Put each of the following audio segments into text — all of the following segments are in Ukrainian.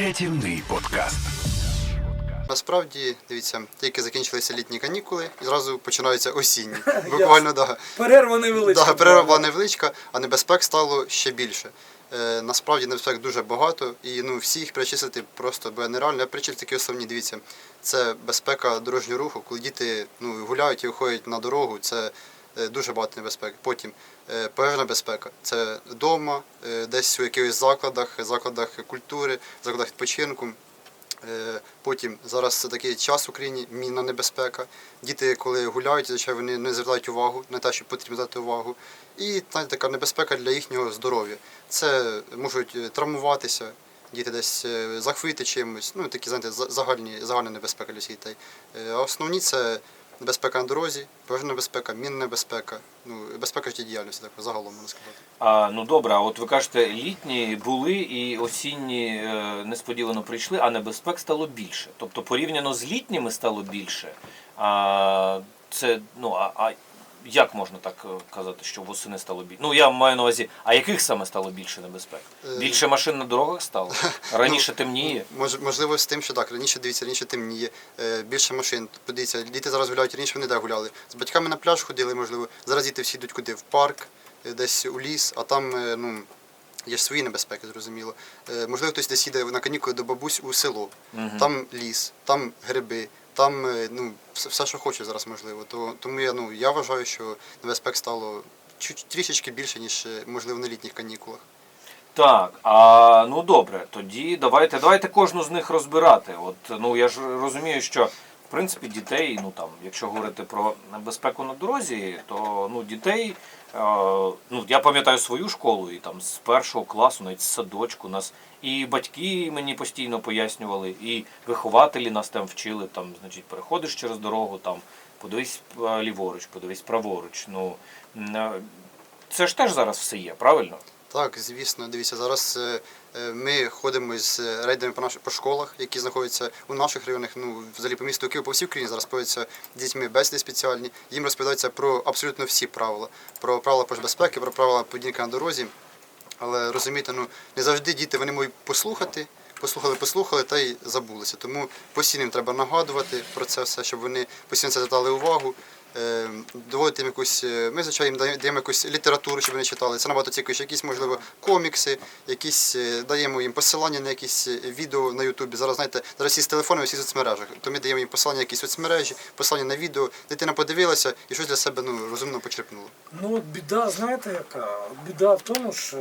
Рятівний подкаст. Насправді, дивіться, тільки закінчилися літні канікули і зразу починаються осінні. Буквально да. Перерва невеличка. Да, перерва була невеличка, а небезпек стало ще більше. Е, насправді небезпек дуже багато, і ну, всі їх перечислити просто буде нереально. Я перечислю такі основні, дивіться, це безпека дорожнього руху, коли діти ну, гуляють і виходять на дорогу, це дуже багато небезпек. Потім е, пожежна безпека, це вдома, е, десь у якихось закладах, закладах культури, закладах відпочинку. Е, Потім зараз це такий час в Україні, мінна небезпека. Діти, коли гуляють, звичайно, вони не звертають увагу на те, що потрібно звертати увагу. І така небезпека для їхнього здоров'я. Це можуть е, травмуватися, діти десь е, захворіти чимось. Ну такі знаєте, загальні, загальна небезпека для всіх дітей. Е, А основні це небезпека на дорозі, пожежна безпека, мінна небезпека, ну безпека життєдіяльності, так загалом можна сказати. А, ну добре, а от ви кажете, літні були і осінні е, несподівано прийшли, а небезпек стало більше. Тобто порівняно з літніми стало більше. А, це, ну, а як можна так е, казати, що восени стало більше? Ну я маю на увазі, а яких саме стало більше небезпек? Е, Більше машин на дорогах стало? Раніше темніє? Мож, можливо, з тим, що так, раніше дивіться, раніше темніє, е, більше машин. Подивіться, діти зараз гуляють, раніше вони де гуляли. З батьками на пляж ходили, можливо. Зараз діти всі йдуть куди? В парк, десь у ліс, а там ну, є ж свої небезпеки, зрозуміло. Можливо, хтось десь їде на канікули до бабусь у село. Мгм. Там ліс, там гриби, там е, ну, все, що хоче зараз можливо. То, тому я, ну, я вважаю, що небезпек стало чуть, трішечки більше, ніж е, можливо на літніх канікулах. Так, а ну добре, тоді давайте, давайте кожну з них розбирати. От ну я ж розумію, що в принципі дітей, ну там, якщо говорити про безпеку на дорозі, то ну дітей, ну я пам'ятаю свою школу, і там з першого класу, навіть з садочку, нас і батьки мені постійно пояснювали, і вихователі нас там вчили. Там, значить, переходиш через дорогу, там подивись е, ліворуч, подивись праворуч. Ну е, це ж теж зараз все є, правильно? Так, звісно, дивіться, зараз е, е, ми ходимо з рейдами по наших по школах, які знаходяться у наших районах, ну взагалі по місту Києву, по всій Україні зараз проводяться дітьми бесіди спеціальні. Їм розповідаються про абсолютно всі правила, про правила пожежбезпеки, про правила поведінки на дорозі. Але розумієте, ну не завжди діти вони можуть послухати, послухали, послухали та й забулися. Тому постійно їм треба нагадувати про це все, щоб вони постійно це звертали увагу. Е, Доводити їм якусь, е, ми звичайно їм даємо- якусь літературу, щоб вони читали. Це набагато цікавіше, якісь, можливо, комікси, якісь е, даємо їм посилання на якісь відео на Ютубі. Зараз знаєте, зараз всі з телефонами, всі в соцмережах. То ми даємо їм посилання на якісь соцмережі, посилання на відео. Дитина подивилася і щось для себе ну, розумно почерпнула. Ну от біда, знаєте яка? Біда в тому, що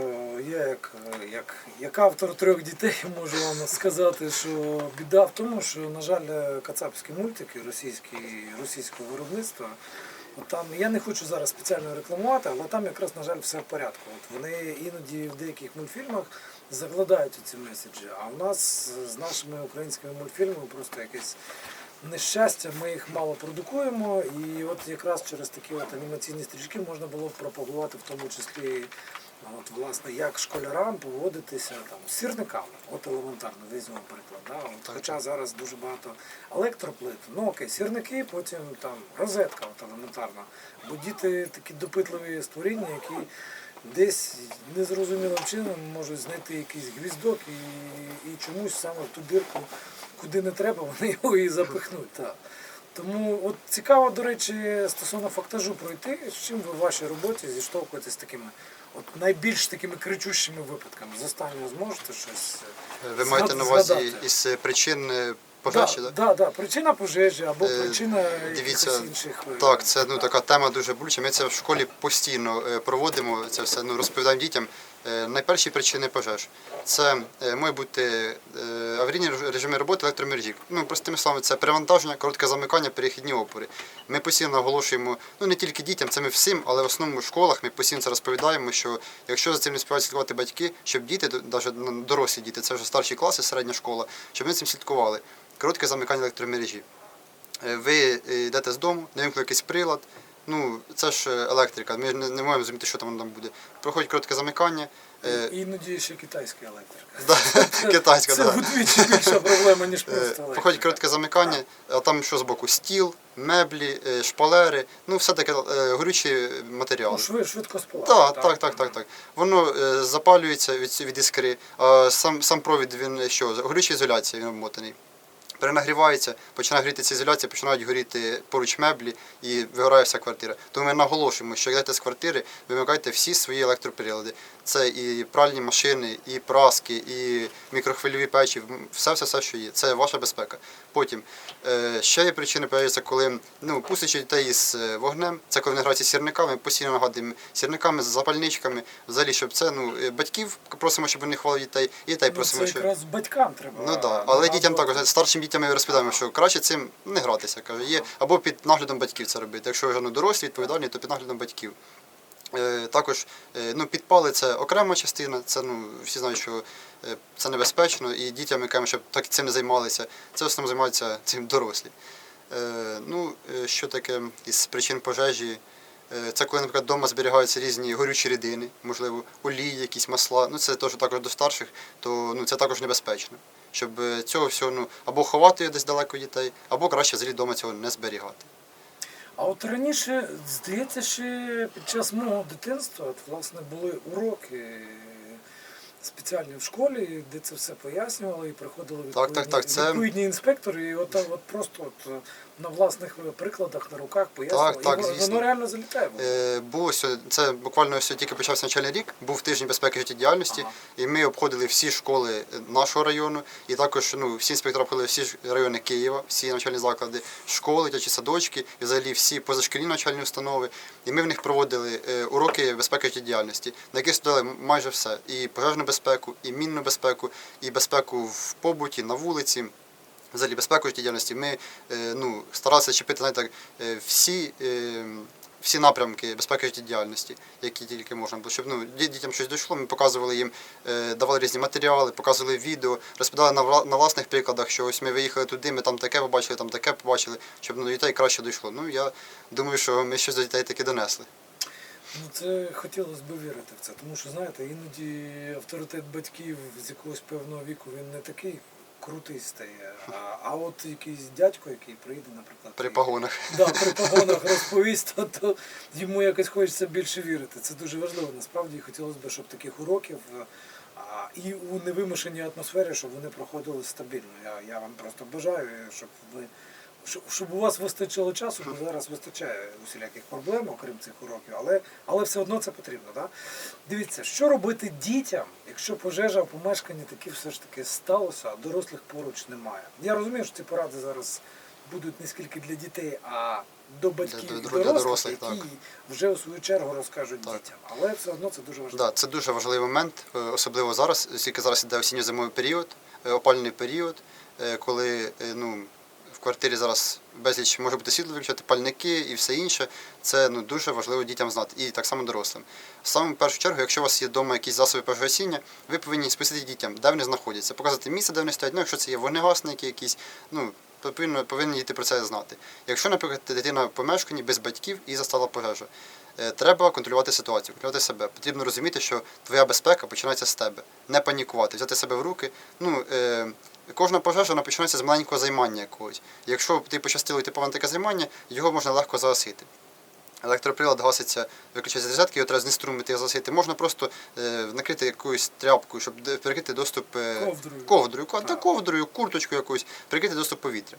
я як, як, як автор трьох дітей можу вам сказати, що біда в тому, що, на жаль, кацапські мультики російські, російського виробництва. От там я не хочу зараз спеціально рекламувати, але там якраз, на жаль, все в порядку. От вони іноді в деяких мультфільмах закладають ці меседжі. А в нас з нашими українськими мультфільмами просто якесь нещастя, ми їх мало продукуємо, і от якраз через такі от анімаційні стрічки можна було б пропагувати в тому числі. От, власне, як школярам поводитися там, з сірниками, от елементарно візьмемо приклад. Да? От, хоча зараз дуже багато електроплит, ну окей, сірники, потім там розетка от, елементарна. Бо діти такі допитливі створіння, які десь незрозумілим чином можуть знайти якийсь гвіздок і, і чомусь саме ту дирку, куди не треба, вони його і запихнуть. Так. Тому от цікаво, до речі, стосовно фактажу пройти, з чим ви в вашій роботі зіштовхуєтесь такими от найбільш такими кричущими випадками. З останнього зможете щось. е, Ви маєте на увазі із е, причин е, пожежі, да, так? да, да, причина пожежі або Е, причина Дивіться, інших. так, це ну така тема дуже болюча. Ми це в школі постійно проводимо. Це все ну розповідаємо дітям. Е, Найперші причини пожеж це е, можуть бути е, аварійні режими роботи електромережі. Ну простими словами, це перевантаження, коротке замикання, перехідні опори. Ми постійно наголошуємо, ну не тільки дітям, це ми всім, але в основному в школах ми постійно це розповідаємо. Що якщо за цим не співають слідкувати батьки, щоб діти, навіть дорослі діти, це вже старші класи, середня школа, щоб ми цим слідкували. Коротке замикання електромережі. Е, ви йдете з дому, не вимкнули якийсь прилад. Ну, це ж е, електрика, ми не, не можемо зрозуміти, що там там буде. Проходить коротке замикання, Е, Іноді ще китайська електрика. да, Китайська, Це да. вдвічі більша проблема, ніж Е, просто електрика. Походить коротке замикання, а там що з боку? Стіл, меблі, е, шпалери, ну все таке е, горючі матеріали. Ну, швид, швидко спала. Так, так, так, так, так. Воно е, запалюється від, від іскри, а сам, сам провід він що? Горюча ізоляція, він обмотаний. Перенагрівається, починає грітися ізоляція, починають горіти поруч меблі і вигорає вся квартира. Тому ми наголошуємо, що йдете з квартири, вимикайте всі свої електроприлади. Це і пральні машини, і праски, і мікрохвильові печі, все, все, все, що є. Це ваша безпека. Потім е, ще є причини появляються, коли ну, пустячи дітей із е, вогнем, це коли вони граються сірниками, постійно нагадуємо сірниками, запальничками, взагалі, щоб це ну, е, батьків просимо, щоб вони ховали дітей, і дітей Ну, просимо, це щоб. якраз батькам треба. Ну так, да. але дітям також старшим дітям ми розповідаємо, що краще цим не гратися. Каже, є або під наглядом батьків це робити. Якщо вже ну, дорослі, відповідальні, то під наглядом батьків. Е, також е, ну, підпали це окрема частина. Це ну всі знають, що е, це небезпечно, і дітям, яким щоб так цим не займалися, це в займаються цим дорослі. Ну, що таке із причин пожежі? Е, Це коли, наприклад, вдома зберігаються різні горючі рідини, можливо, олії, якісь масла. Ну, це теж також до старших, то ну, це також небезпечно. Щоб е, цього всього ну, або ховати десь далеко дітей, або краще взагалі вдома цього не зберігати. А от раніше, здається, ще під час мого дитинства от, власне, були уроки спеціальні в школі, де це все пояснювали і приходили Так, відповідні, так, так, це- відповідні інспектори, і от, от просто от, на власних прикладах, на руках пояснювали. Так, так, воно- звісно. воно реально залітає. було. Е, Був це буквально ось тільки почався навчальний рік, був тиждень безпеки життєдіяльності, і ми обходили всі школи е, нашого району, і також ну, всі інспектори обходили всі райони Києва, всі навчальні заклади, школи, дитячі садочки, і взагалі всі позашкільні навчальні установи. І ми в них проводили е, уроки безпеки життєдіяльності, на яких студили майже все: і пожежну безпеку, і мінну безпеку, і безпеку в побуті, на вулиці. Взагалі безпеку життєдіяльності ми е, ну, старалися чіпити знаєте, е, всі, е, всі напрямки безпеки життєдіяльності, які тільки можна було. Щоб ну, дітям щось дійшло, ми показували їм, давали різні матеріали, показували відео, розповідали на, на власних прикладах, що ось ми виїхали туди, ми там таке побачили, там таке побачили, щоб ну, дітей краще дійшло. Ну, я думаю, що ми щось до дітей таки донесли. Ну, це хотілося б вірити в це, тому що, знаєте, іноді авторитет батьків з якогось певного віку він не такий крутий стає. А, а от якийсь дядько, який прийде, наприклад, При і- погонах. да, при погонах розповість, то, то йому якось хочеться більше вірити. Це дуже важливо. Насправді і хотілося б, щоб таких уроків е, а, і у невимушеній атмосфері, щоб вони проходили стабільно. Я, я вам просто бажаю, щоб ви. Щоб, у вас вистачило часу, бо зараз вистачає усіляких проблем, окрім цих уроків, але, але все одно це потрібно. Да? Дивіться, що робити дітям, якщо пожежа в помешканні таки все ж таки сталося, а дорослих поруч немає. Я розумію, що ці поради зараз будуть не скільки для дітей, а до батьків Для- і для дорослих, дорослих, які так. вже у свою чергу розкажуть Так. дітям. Але все одно це дуже важливо. Да, це дуже важливий момент, е, особливо зараз, оскільки зараз іде осінньо-зимовий період, е, опальний період, е, коли ну, в квартирі зараз безліч може бути світло виключати, пальники і все інше. Це ну, дуже важливо дітям знати, і так само дорослим. Саме в першу чергу, якщо у вас є вдома якісь засоби пожежогасіння, ви повинні списати дітям, де вони знаходяться, показати місце, де вони стоять. Ну, якщо це є вогнегасники якісь, ну, повинні, повинні діти про це знати. Якщо, наприклад, дитина в помешканні без батьків і застала пожежа, Е, Треба контролювати ситуацію, контролювати себе. Потрібно розуміти, що твоя безпека починається з тебе. Не панікувати, взяти себе в руки. Ну, е, кожна пожежа вона починається з маленького займання якогось. Якщо ти пощастило і ти повинен таке займання, його можна легко загасити. Електроприлад гаситься, виключається розетки, його треба знеструмити і загасити. Можна просто е, накрити якоюсь тряпкою, щоб перекрити доступ е, Ковдрою. ковдрою, та ковдрою, курточкою якоюсь, перекрити доступ повітря.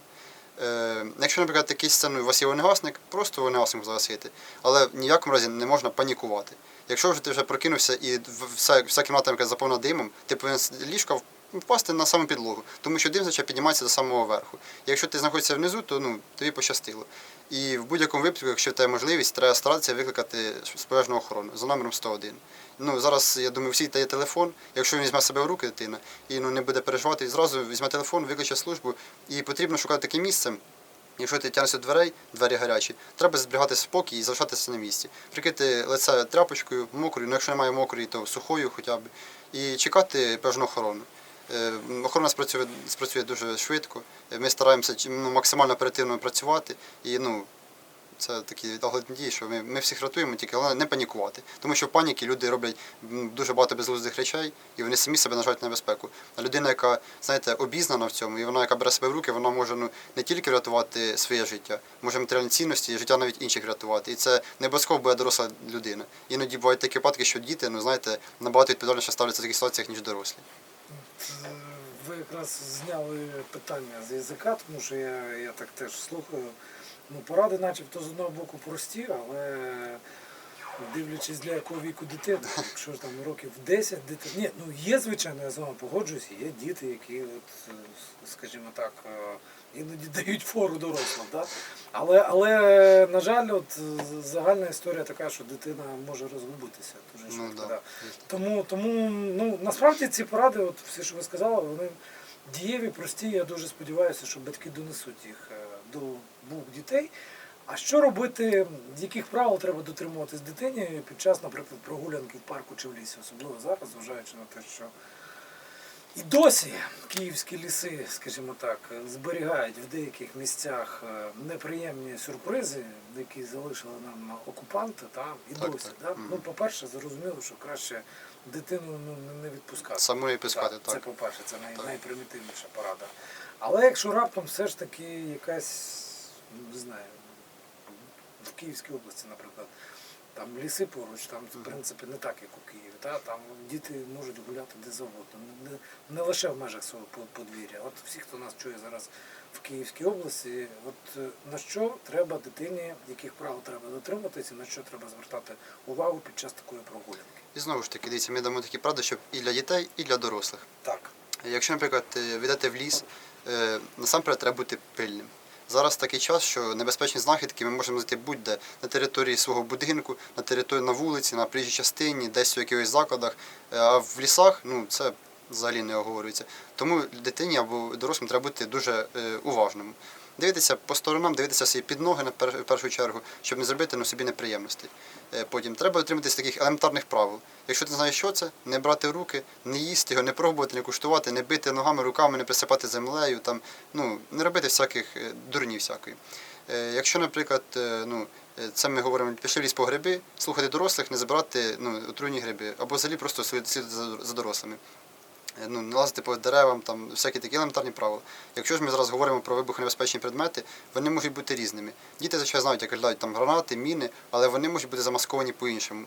Е, якщо, наприклад, якийсь сцену у вас є вогнегасник, просто вогнегасник загасити. Але в ніякому разі не можна панікувати. Якщо вже ти вже прокинувся і в- вся, вся кімната наприклад, заповнена димом, ти повинен з ліжка впасти на саму підлогу, тому що дим звичайно піднімається до самого верху. Якщо ти знаходишся внизу, то ну, тобі пощастило. І в будь-якому випадку, якщо в тебе можливість, треба старатися викликати спожежну охорону за номером 101. Ну, зараз, я думаю, всі дає телефон. Якщо він візьме себе в руки дитина і ну, не буде переживати, зразу візьме телефон, викличе службу. І потрібно шукати таке місце. Якщо ти тягнешся до дверей, двері гарячі, треба зберігати спокій і залишатися на місці. Прикрити лице тряпочкою, мокрою, ну якщо немає мокрої, то сухою хоча б. І чекати пожежну охорону. Е, Охорона спрацює, спрацює дуже швидко. Е, Ми стараємося ну, максимально оперативно працювати. І ну, Це такі алгоритм дії, що ми, ми всіх рятуємо, тільки головне не панікувати. Тому що в паніки люди роблять дуже багато безглуздих речей, і вони самі себе нажають на небезпеку. А людина, яка знаєте, обізнана в цьому, і вона, яка бере себе в руки, вона може ну не тільки врятувати своє життя, може матеріальні цінності і життя навіть інших врятувати. І це не обов'язково буде доросла людина. Іноді бувають такі випадки, що діти, ну знаєте, набагато відповідальніше ставляться в таких ситуаціях, ніж дорослі. Ви якраз зняли питання з язика, тому що я, я так теж слухаю. Ну, поради начебто з одного боку прості, але дивлячись для якого віку дитини, якщо там років 10 дитини. Ні, ну є, звичайно, я з вами погоджуюсь, є діти, які, от, е, скажімо так, е, іноді дають фору дорослим. Да? Але, але, на жаль, от загальна історія така, що дитина може розгубитися дуже Ну, швидко. да. да. Тому, тому ну, насправді ці поради, от все, що ви сказали, вони дієві, прості. Я дуже сподіваюся, що батьки донесуть їх е, до двох дітей. А що робити, яких правил треба дотримуватись дитині під час, наприклад, прогулянки в парку чи в лісі, особливо зараз, зважаючи на те, що і досі київські ліси, скажімо так, зберігають в деяких місцях е, неприємні сюрпризи, які залишили нам окупанти, та, і Так, досі. так. Да? Мгм. Ну, по-перше, зрозуміло, що краще дитину ну, не- відпускати. Самої пускати, Це так. по-перше, це най, Так. найпримітивніша порада. Але якщо раптом все ж таки якась, ну, не знаю, в Київській області, наприклад, там ліси поруч, там в принципі не так, як у Києві. Та? Там діти можуть гуляти де завгодно, не, не лише в межах свого подвір'я. От всі, хто нас чує зараз в Київській області, от е, на що треба дитині, яких правил треба дотримуватися, на що треба звертати увагу під час такої прогулянки. І знову ж таки, дивіться, ми дамо такі поради, щоб і для дітей, і для дорослих. Так. Якщо, наприклад, е, ви йдете в ліс, е, насамперед треба бути пильним. Зараз такий час, що небезпечні знахідки ми можемо знайти будь-де на території свого будинку, на території на вулиці, на приїжджій частині, десь у якихось закладах. Е, А в лісах ну це взагалі не оговорюється. Тому дитині або дорослим треба бути дуже е, уважним. Дивитися по сторонам, дивитися собі під ноги на в першу чергу, щоб не зробити ну, собі неприємностей. Е, Потім треба дотриматися таких елементарних правил. Якщо ти знаєш, що це, не брати руки, не їсти його, не пробувати, не куштувати, не бити ногами, руками, не присипати землею, там, ну, не робити всяких е, дурні всякої. Е, Якщо, наприклад, ну, це ми говоримо, пішли в ліс по гриби, слухати дорослих, не забирати ну, отруйні гриби, або взагалі просто слідувати за дорослими. Е, Ну, не лазити по деревам, там всякі такі елементарні правила. Якщо ж ми зараз говоримо про вибухонебезпечні предмети, вони можуть бути різними. Діти звичайно знають, як виглядають там гранати, міни, але вони можуть бути замасковані по-іншому.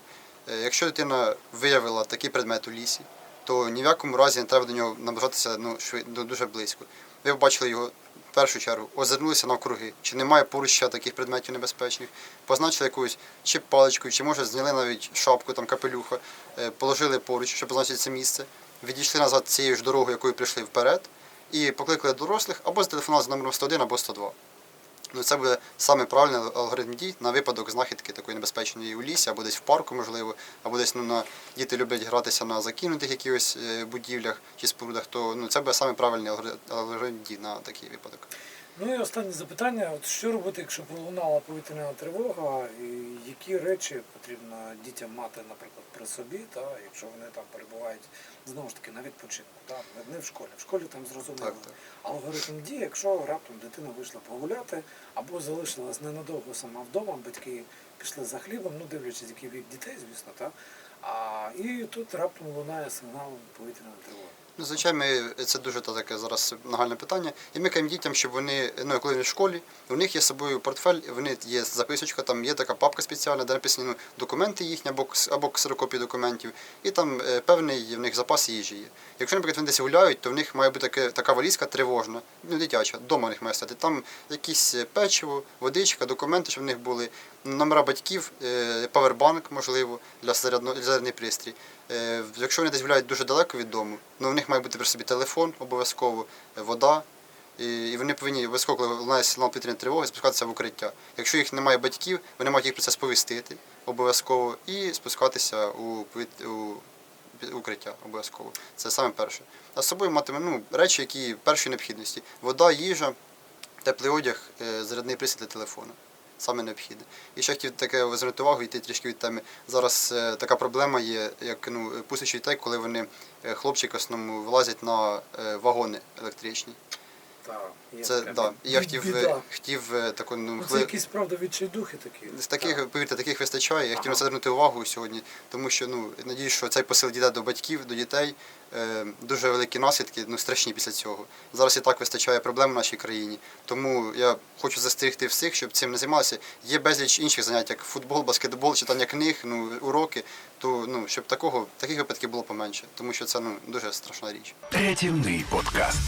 Е, Якщо дитина виявила такий предмет у лісі, то ні в якому разі не треба до нього наближатися ну, ну, дуже близько. Ви побачили його в першу чергу, озирнулися навкруги, чи немає поруч ще таких предметів небезпечних, позначили якусь чи паличкою, чи може зняли навіть шапку, там капелюха, е, положили поруч, щоб позначити це місце, відійшли назад цією ж дорогою, якою прийшли вперед, і покликали дорослих або зателефонували з номером 101 або 102. Ну, це буде саме правильний алгоритм дій на випадок знахідки такої небезпечної у лісі, або десь в парку, можливо, або десь ну, на діти люблять гратися на закинутих якихось е, будівлях чи спорудах, то ну, це буде саме правильний алгоритм дій на такий випадок. Ну і останнє запитання: от що робити, якщо пролунала повітряна тривога, і які речі потрібно дітям мати, наприклад, при собі, та, якщо вони там перебувають знову ж таки на відпочинку, та, не в школі. В школі там зрозуміло Так, так. алгоритм дій, якщо раптом дитина вийшла погуляти або залишилась ненадовго сама вдома, батьки пішли за хлібом, ну дивлячись, який вік дітей, звісно, та, а, і тут раптом лунає сигнал повітряної тривоги. Ну, звичайно, це дуже та таке зараз нагальне питання. І ми кажемо дітям, щоб вони, ну, коли вони в школі, у них є з собою портфель, вони є записочка, там є така папка спеціальна, де написані ну, документи їхні або, або ксерокопії документів, і там е, певний в них запас їжі є. Якщо, наприклад, вони десь гуляють, то в них має бути таке, така валізка тривожна, ну, дитяча, вдома в них має стати. Там якісь е, печиво, водичка, документи, щоб в них були, номера батьків, е, павербанк, можливо, для зарядний пристрій. Е, Якщо вони десь гуляють дуже далеко від дому, ну в них має бути при собі телефон обов'язково, е, вода. І вони повинні обов'язково, коли лунає сигнал повітряної тривоги, спускатися в укриття. Якщо їх немає батьків, вони мають їх про це сповістити обов'язково і спускатися у, у укриття обов'язково. Це саме перше. А з собою матиме ну, речі, які першої необхідності: вода, їжа, теплий одяг, зарядний пристрій для телефона. Саме необхідне. І ще хотів таке звернути увагу, йти трішки від теми. Зараз е, така проблема є, як ну, пустячі дітей, коли вони, е, хлопчики в основному, вилазять на е, вагони електричні. Так, Це да. Я хотів, Біда. е, хотів е, таку ну, Це якісь, правда, відчайдухи такі. З таких, повірте, таких вистачає. Я хотів на це звернути увагу сьогодні, тому що ну надіюсь, що цей посил дійде до батьків, до дітей. Е, дуже великі наслідки, ну страшні після цього. Зараз і так вистачає проблем в нашій країні. Тому я хочу застерігти всіх, щоб цим не займалися. Є безліч інших занять, як футбол, баскетбол, читання книг, ну уроки. То ну щоб такого таких випадків було поменше, тому що це ну дуже страшна річ. Рятівний подкаст.